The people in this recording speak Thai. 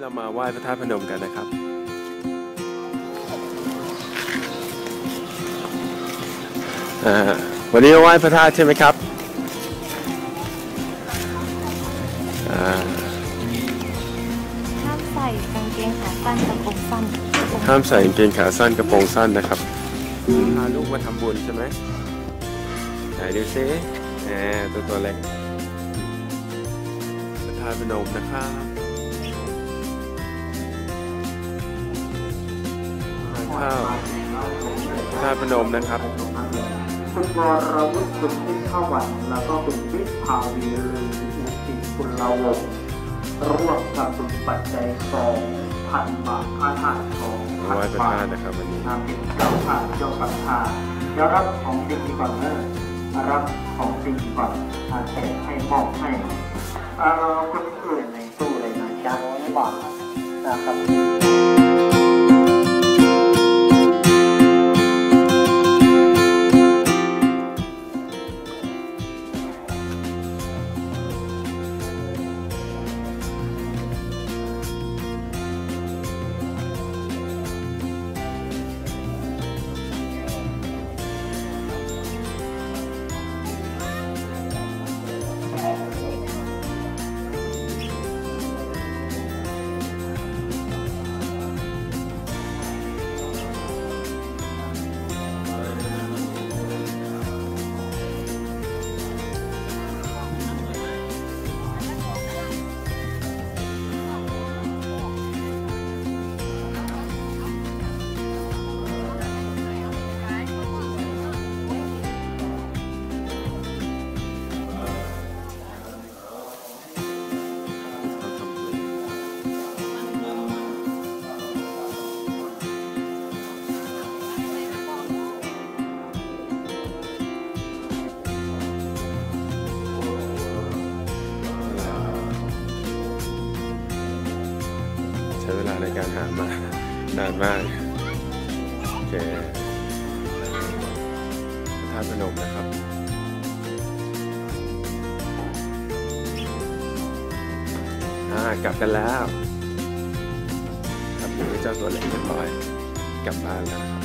เรามาไหว้พระธาตุพนมกันนะครับอ่าวันนี้มาไหว้พระธาตุใช่ไหมครับอ่าห้ามใส่กางเกงขาสั้นกระโปรงสั้นกระโปรงห้ามใส่กางเกงขาสั้นกระโปรงสั้นนะครับ พาลูกมาทำบุญใช่ไหมไหนดูซิแหมตัวตัวเล็กพระธาตุพนมนะครับ ข้าวพระธาตุพนมนะครับ คุณวรวุฒิคุณทิพย์ข้าวันแล้วก็คุณวิภาวีลืออุติคุณลาวงร่วมทำบุญปัจจัยสองพันบาทพระธาตุสองพันบาทนะครับวันนี้นำเป็นเจ้าภาพเจ้าศรัทธาเดี๋ยวรับของดีก่อนเนอะรับของดีก่อนอาแจกให้มอบให้เอ่อคนอื่นในตู้เลยนะจ๊ะบาทนะครับ ในการหามานานมาก โอเคท่าพนมนะครับกลับกันแล้ว ครับผมเจ้าตัวเล็กเรียบร้อย กลับบ้านแล้วครับ